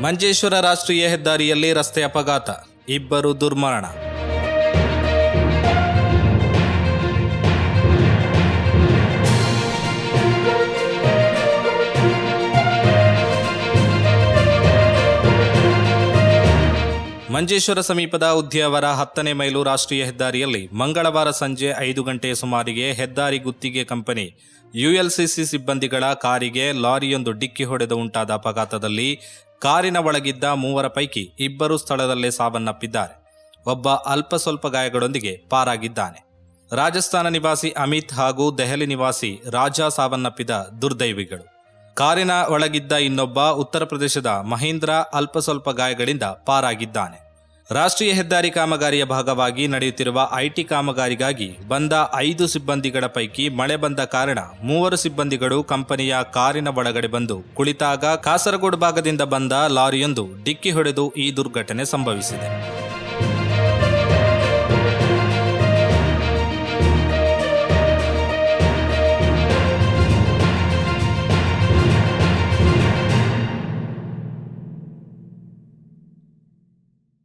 ಮಂಜೇಶ್ವರ ರಾಷ್ಟ್ರೀಯ ಹೆದ್ದಾರಿಯಲ್ಲಿ ರಸ್ತೆ ಅಪಘಾತ. ಇಬ್ಬರು ದುರ್ಮರಣ. ಮಂಜೇಶ್ವರ ಸಮೀಪದ ಉದ್ಯಾವರ ಹತ್ತನೇ ಮೈಲು ರಾಷ್ಟ್ರೀಯ ಹೆದ್ದಾರಿಯಲ್ಲಿ ಮಂಗಳವಾರ ಸಂಜೆ ಐದು ಗಂಟೆ ಸುಮಾರಿಗೆ ಹೆದ್ದಾರಿ ಗುತ್ತಿಗೆ ಕಂಪನಿ ಯುಎಲ್ಸಿಸಿ ಸಿಬ್ಬಂದಿಗಳ ಕಾರಿಗೆ ಲಾರಿಯೊಂದು ಡಿಕ್ಕಿ ಹೊಡೆದು ಉಂಟಾದ ಅಪಘಾತದಲ್ಲಿ ಕಾರಿನ ಒಳಗಿದ್ದ ಮೂವರ ಪೈಕಿ ಇಬ್ಬರು ಸ್ಥಳದಲ್ಲೇ ಸಾವನ್ನಪ್ಪಿದ್ದಾರೆ. ಒಬ್ಬ ಅಲ್ಪ ಸ್ವಲ್ಪ ಗಾಯಗಳೊಂದಿಗೆ ಪಾರಾಗಿದ್ದಾನೆ. ರಾಜಸ್ಥಾನ ನಿವಾಸಿ ಅಮಿತ್ ಹಾಗೂ ದೆಹಲಿ ನಿವಾಸಿ ರಾಜಾ ಸಾವನ್ನಪ್ಪಿದ ದುರ್ದೈವಿಗಳು. ಕಾರಿನ ಒಳಗಿದ್ದ ಇನ್ನೊಬ್ಬ ಉತ್ತರ ಪ್ರದೇಶದ ಮಹೀಂದ್ರ ಅಲ್ಪ ಸ್ವಲ್ಪ ಗಾಯಗಳಿಂದ ಪಾರಾಗಿದ್ದಾನೆ. ರಾಷ್ಟ್ರೀಯ ಹೆದ್ದಾರಿ ಕಾಮಗಾರಿಯ ಭಾಗವಾಗಿ ನಡೆಯುತ್ತಿರುವ ಐಟಿ ಕಾಮಗಾರಿಗಾಗಿ ಬಂದ ಐದು ಸಿಬ್ಬಂದಿಗಳ ಪೈಕಿ ಮಳೆ ಬಂದ ಕಾರಣ ಮೂವರು ಸಿಬ್ಬಂದಿಗಳು ಕಂಪನಿಯ ಕಾರಿನ ಒಳಗಡೆ ಬಂದು ಕುಳಿತಾಗ ಕಾಸರಗೋಡು ಭಾಗದಿಂದ ಬಂದ ಲಾರಿಯೊಂದು ಡಿಕ್ಕಿ ಹೊಡೆದು ಈ ದುರ್ಘಟನೆ ಸಂಭವಿಸಿದೆ.